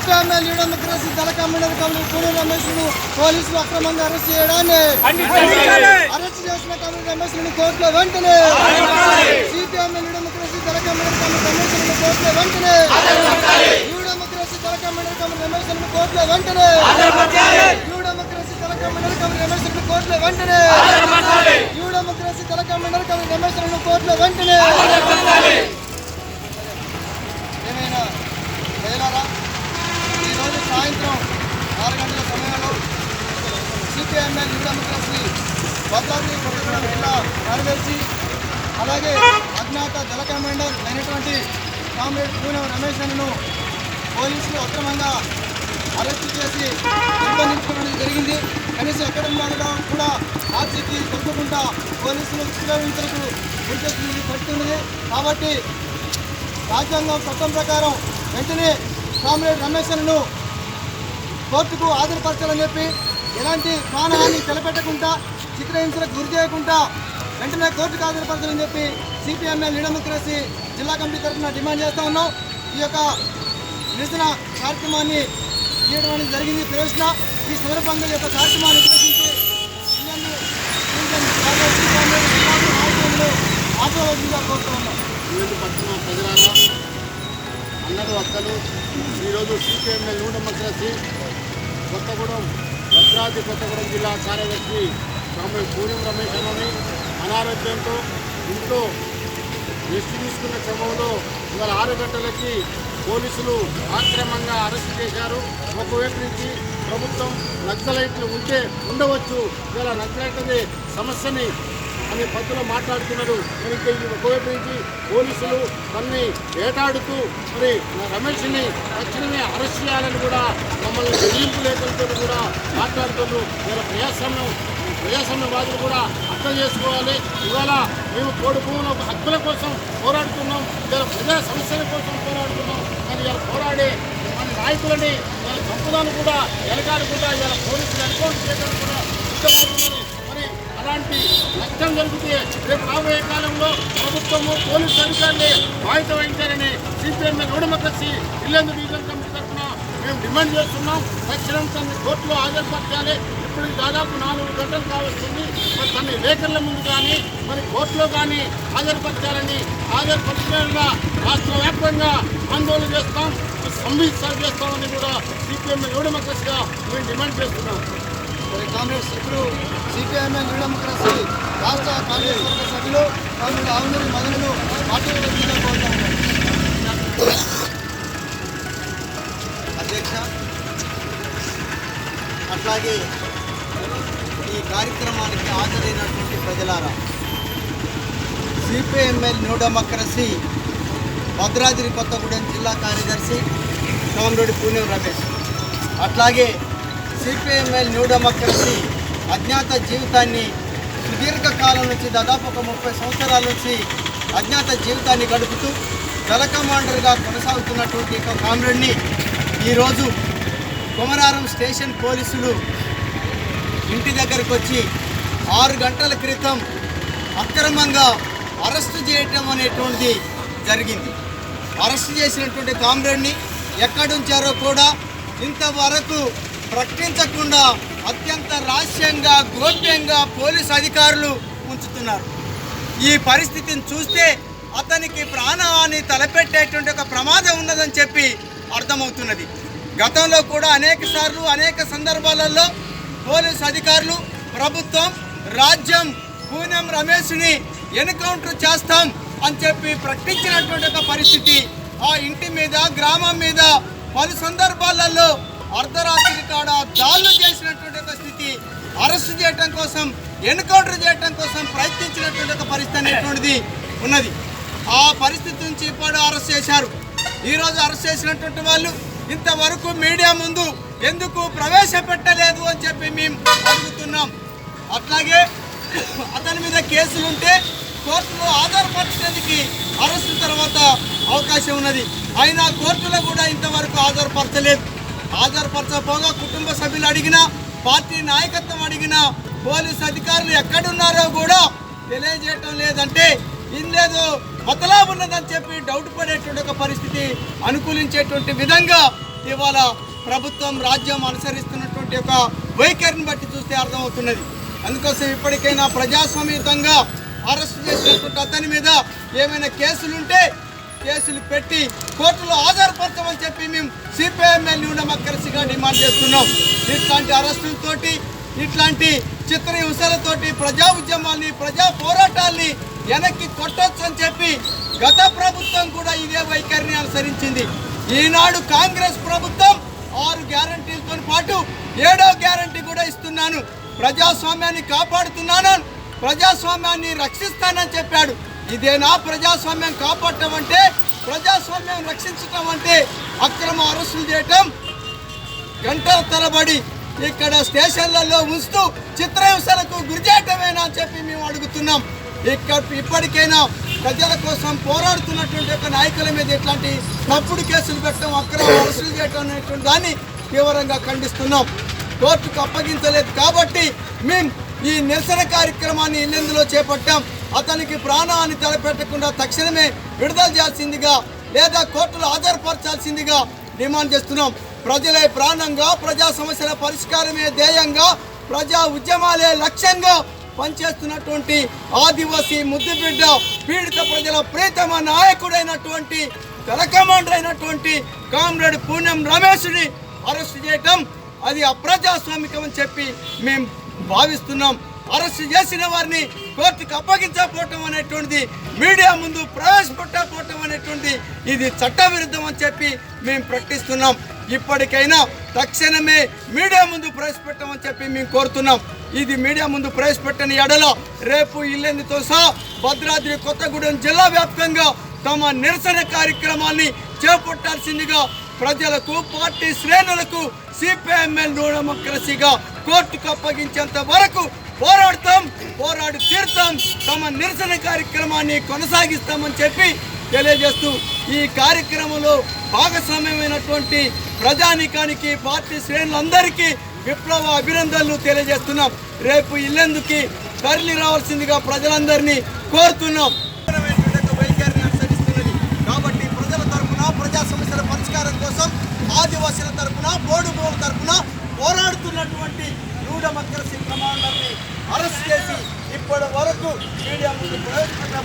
CPML leader దళ commander committee Pune రమేష్ను పోలీసులు అక్రమంగా అరెస్ట్ చేయడాన్ని అరెస్ట్ చేసిన కమిటీ రమేష్ను కోర్టులో వెంటనే సిపిఎంఎల్ లీడర్ దళ కమాండర్ కమిటీ రమేష్ను కోర్టులో వెంటనే లీడర్ దళ కమాండర్ కమిటీ రమేష్ను కోర్టులో వెంటనే లీడర్ దళ కమాండర్ కమిటీ రమేష్ను కోర్టులో వెంటనే లీడర్ దళ కమాండర్ కమిటీ రమేష్ను కోర్టులో వెంటనే ఏమైనా వేలారా సాయంత్రం ఆరు గంటల సమయంలో సిపిఎంఎల్ యువ శ్రీ భద్రాద్రి కొత్తగూడెం జిల్లా కార్యదర్శి అలాగే అజ్ఞాత జల కమాండర్ అయినటువంటి కామ్రేడ్ పూనం రమేష్ అన్నను పోలీసులు అక్రమంగా అరెస్ట్ చేసి నిర్బంధించుకోవడం జరిగింది. కనీసం ఎక్కడ ఉన్నాడో కూడా ఆర్సీకి దొరకకుండా పోలీసులు విశ్లేషించడానికి గుర్తించి పడుతున్నది కాబట్టి రాజ్యాంగం చట్టం ప్రకారం వెంటనే కామ్రేడ్ రమేష్ను కోర్టుకు హాజరుపరచాలని చెప్పి ఎలాంటి ప్రాణహాని తలపెట్టకుండా చిత్రహింసలకు గురి చేయకుండా వెంటనే కోర్టుకు హాజరుపరచాలని చెప్పి సిపిఎంఎల్ డెమోక్రసీ జిల్లా కమిటీ తరఫున డిమాండ్ చేస్తూ ఉన్నాం. ఈ యొక్క నిరసన కార్యక్రమాన్ని చేయడం అనేది జరిగింది. ప్రవేశన ఈ సందర్భంగా ఈ యొక్క కార్యక్రమాన్ని ఉద్దేశించి ఆశీర్వదించాలని కోరుతూ ఉన్నాం. ఈరోజు పట్టణ ప్రజలారా అన్నలు అక్కలు ఈరోజు సిపిఎంఎల్ నూట డెమోక్రసీ కొత్తగూడెం భద్రాద్రి కొత్తగూడెం జిల్లా కార్యదర్శి స్వామి పూర్యం రమేష్ అన్నని అనారోగ్యంతో ఇంట్లో రెస్ట్ తీసుకున్న క్రమంలో ఇవాళ ఆరు గంటలకి పోలీసులు ఆక్రమంగా అరెస్ట్ చేశారు. ఒకవైపు నుంచి ప్రభుత్వం నక్సలైట్లు ఉంటే ఉండవచ్చు. ఇలా నక్సలైట్లది సమస్యని అనే పద్ధతిలో మాట్లాడుతున్నారు. మరి ఇంకా ఒకవైపు నుంచి పోలీసులు తనని వేటాడుతూ మరి రమేష్ని తక్షణమే అరెస్ట్ చేయాలని కూడా మమ్మల్ని బెదిరింపు లేఖలతో కూడా మాట్లాడుతున్నారు. ఇలా ప్రజాస్వామ్యం ప్రజాస్వామ్యవాదులు కూడా అర్థం చేసుకోవాలి. ఇవాళ మేము కోడి భూముల హక్కుల కోసం పోరాడుతున్నాం. ఇలా ప్రజా సమస్యల కోసం పోరాడుతున్నాం. కానీ ఇలా పోరాడే మన నాయకులని ఇలా చంపుదాన్ని కూడా వెనకాడకుండా ఇలా పోలీసులు ఎన్కౌంటర్ చేయడానికి కూడా సిద్ధమవుతున్నారు నష్టం జరిగితే రేపు రాబోయే కాలంలో ప్రభుత్వము పోలీసు అధికారులే బాధ్యత వహించారని సిపిఎం నూడమకసి ఇల్లందు డివిజన్ కమిటీ తరఫున మేము డిమాండ్ చేస్తున్నాం. తక్షణం తన కోర్టులో హాజరుపరచాలి. ఇప్పుడు దాదాపు నాలుగు గంటలు కావస్తుంది. మరి తన లేఖల ముందు కానీ మరి కోర్టులో కానీ హాజరుపరచాలని హాజరుపరచడంగా రాష్ట్ర వ్యాప్తంగా ఆందోళన చేస్తాం. సంవిధానం చేస్తామని కూడా సిపిఎం నూడమకసిగా మేము డిమాండ్ చేస్తున్నాం. కాంగ్రెస్ ఇప్పుడు సిపిఐఎంఎల్ డెమోక్రసీ రాష్ట్ర కాంగ్రెస్ వర్గ సభ్యులు కాంగ్రెస్ ఆవునూరి మదనులు పార్టీ అధ్యక్ష అట్లాగే ఈ కార్యక్రమానికి హాజరైనటువంటి ప్రజలారా CPIML new democracy Bhadradri Kothagudem జిల్లా కార్యదర్శి కామ్రేడ్ పూణెం రమేష్. అట్లాగే సిపిఎంఎల్ న్యూ డెమోక్రసీ అజ్ఞాత జీవితాన్ని సుదీర్ఘ కాలం నుంచి దాదాపు ఒక ముప్పై సంవత్సరాల నుంచి అజ్ఞాత జీవితాన్ని గడుపుతూ దళ కమాండర్గా కొనసాగుతున్నటువంటి ఒక కామ్రేడ్ని ఈరోజు కుమరారం స్టేషన్ పోలీసులు ఇంటి దగ్గరకు వచ్చి ఆరు గంటల క్రితం అక్రమంగా అరెస్టు చేయటం అనేటువంటిది జరిగింది. అరెస్టు చేసినటువంటి కామ్రేడ్ని ఎక్కడుంచారో కూడా ఇంతవరకు ప్రకటించకుండా అత్యంత రహస్యంగా గోప్యంగా పోలీసు అధికారులు ఉంచుతున్నారు. ఈ పరిస్థితిని చూస్తే అతనికి ప్రాణహాని తలపెట్టేటువంటి ఒక ప్రమాదం ఉన్నదని చెప్పి అర్థమవుతున్నది. గతంలో కూడా అనేక సార్లు అనేక సందర్భాలలో పోలీసు అధికారులు ప్రభుత్వం రాజ్యం పూనం రమేష్ని ఎన్కౌంటర్ చేస్తాం అని చెప్పి ప్రకటించినటువంటి ఒక పరిస్థితి ఆ ఇంటి మీద గ్రామం మీద పలు సందర్భాలలో అర్ధరాత్రి కాడ దాడులు చేసినటువంటి ఒక స్థితి అరెస్ట్ చేయటం కోసం ఎన్కౌంటర్ చేయటం కోసం ప్రయత్నించినటువంటి ఒక పరిస్థితి అనేటువంటిది ఉన్నది. ఆ పరిస్థితి నుంచి ఇప్పుడు అరెస్ట్ చేశారు. ఈరోజు అరెస్ట్ చేసినటువంటి వాళ్ళు ఇంతవరకు మీడియా ముందు ఎందుకు ప్రవేశపెట్టలేదు అని చెప్పి మేము అడుగుతున్నాం. అట్లాగే అతని మీద కేసులుంటే కోర్టులో ఆధారపరచడానికి అరెస్ట్ తర్వాత అవకాశం ఉన్నది. అయినా కోర్టులో కూడా ఇంతవరకు ఆధారపరచలేదు. హాజరుపరచకపోగా కుటుంబ సభ్యులు అడిగినా పార్టీ నాయకత్వం అడిగినా పోలీసు అధికారులు ఎక్కడున్నారో కూడా తెలియజేయటం లేదంటే ఇందేదో మతలా ఉన్నదని చెప్పి డౌట్ పడేటువంటి ఒక పరిస్థితి అనుకూలించేటువంటి విధంగా ఇవాళ ప్రభుత్వం రాజ్యం అనుసరిస్తున్నటువంటి ఒక వైఖరిని బట్టి చూస్తే అర్థమవుతున్నది. అందుకోసం ఇప్పటికైనా ప్రజాస్వామ్యుతంగా అరెస్ట్ చేసినటువంటి అతని మీద ఏమైనా కేసులుంటే కేసులు పెట్టి కోర్టులో హాజరుపరచమని చెప్పి మేము సిపిఐఎంఎల్ న్యూనమక్కరసిగా డిమాండ్ చేస్తున్నాం. ఇట్లాంటి అరెస్టులతోటి ఇట్లాంటి చిత్ర హింసలతోటి ప్రజా ఉద్యమాల్ని ప్రజా పోరాటాల్ని వెనక్కి కొట్టొచ్చు అని చెప్పి గత ప్రభుత్వం కూడా ఇదే వైఖరిని అనుసరించింది. ఈనాడు కాంగ్రెస్ ప్రభుత్వం ఆరు గ్యారంటీలతో పాటు ఏడో గ్యారంటీ కూడా ఇస్తున్నాను. ప్రజాస్వామ్యాన్ని కాపాడుతున్నాను ప్రజాస్వామ్యాన్ని రక్షిస్తానని చెప్పాడు. ఇదేనా ప్రజాస్వామ్యం కాపాడటం అంటే ప్రజాస్వామ్యం రక్షించటం అంటే అక్రమ అరెస్టులు చేయటం? గంటల తరబడి ఇక్కడ స్టేషన్లలో ఉంచుతూ చిత్రహింసలకు గురి చేయటమేనా అని చెప్పి మేము అడుగుతున్నాం. ఇక్కడ ఇప్పటికైనా ప్రజల కోసం పోరాడుతున్నటువంటి యొక్క నాయకుల మీద ఇట్లాంటి తప్పుడు కేసులు పెట్టడం అక్రమ అరెస్టులు చేయటం అనేటువంటి దాన్ని తీవ్రంగా ఖండిస్తున్నాం. కోర్టుకు అప్పగించలేదు కాబట్టి మేము ఈ నిరసన కార్యక్రమాన్ని ఇల్లెందులో చేపట్టాం. అతనికి ప్రాణాన్ని తలపెట్టకుండా తక్షణమే విడుదల చేయాల్సిందిగా లేదా కోర్టులో హాజరుపరచాల్సిందిగా డిమాండ్ చేస్తున్నాం. ప్రజలే ప్రాణంగా ప్రజా సమస్యల పరిష్కారమే ధ్యేయంగా ప్రజా ఉద్యమాలే లక్ష్యంగా పనిచేస్తున్నటువంటి ఆదివాసీ ముద్దుబిడ్డ పీడిత ప్రజల ప్రీతమ నాయకుడైనటువంటి కలకమాండర్ అయినటువంటి కామ్రేడ్ పూనం రమేష్ని అరెస్ట్ చేయటం అది అప్రజాస్వామికం అని చెప్పి మేము భావిస్తున్నాం. అరెస్ట్ చేసిన వారిని కోర్టుకు అప్పగించకపోవటం అనేటువంటిది మీడియా ముందు ప్రవేశపెట్టకపోవటం అనేటువంటిది ఇది చట్టవిరుద్ధం అని చెప్పి మేము ప్రకటిస్తున్నాం. ఇప్పటికైనా తక్షణమే మీడియా ముందు ప్రవేశపెట్టమని చెప్పి మేము కోరుతున్నాం. ఇది మీడియా ముందు ప్రవేశపెట్టని ఎడల రేపు ఇల్లెందుతో సహా భద్రాద్రి కొత్తగూడెం జిల్లా వ్యాప్తంగా తమ నిరసన కార్యక్రమాన్ని చేపట్టాల్సిందిగా ప్రజలకు పార్టీ శ్రేణులకు సిపిఎంఎల్ డెమోక్రసీగా కోర్టుకు అప్పగించేంత వరకు పోరాడతాం పోరాడి తీరుతాం తమ నిరసన కార్యక్రమాన్ని కొనసాగిస్తామని చెప్పి తెలియజేస్తూ ఈ కార్యక్రమంలో భాగస్వామ్యమైనటువంటి ప్రజానీకానికి పార్టీ శ్రేణులందరికీ విప్లవ అభినందనలు తెలియజేస్తున్నాం. రేపు ఇల్లెందుకి తరలి రావాల్సిందిగా ప్రజలందరినీ కోరుతున్నాం. వైఖరిని అనుసరిస్తున్నది కాబట్టి ప్రజల తరపున ప్రజా సమస్యల పరిష్కారం కోసం ఆదివాసీల తరపున బోడు భూముల తరపున పోరాడుతున్నటువంటి న్యూ డెమోక్రసీ అరెస్ట్ చేసి ఇప్పటి వరకు మీడియా ముందు ప్రవేశపెట్టిన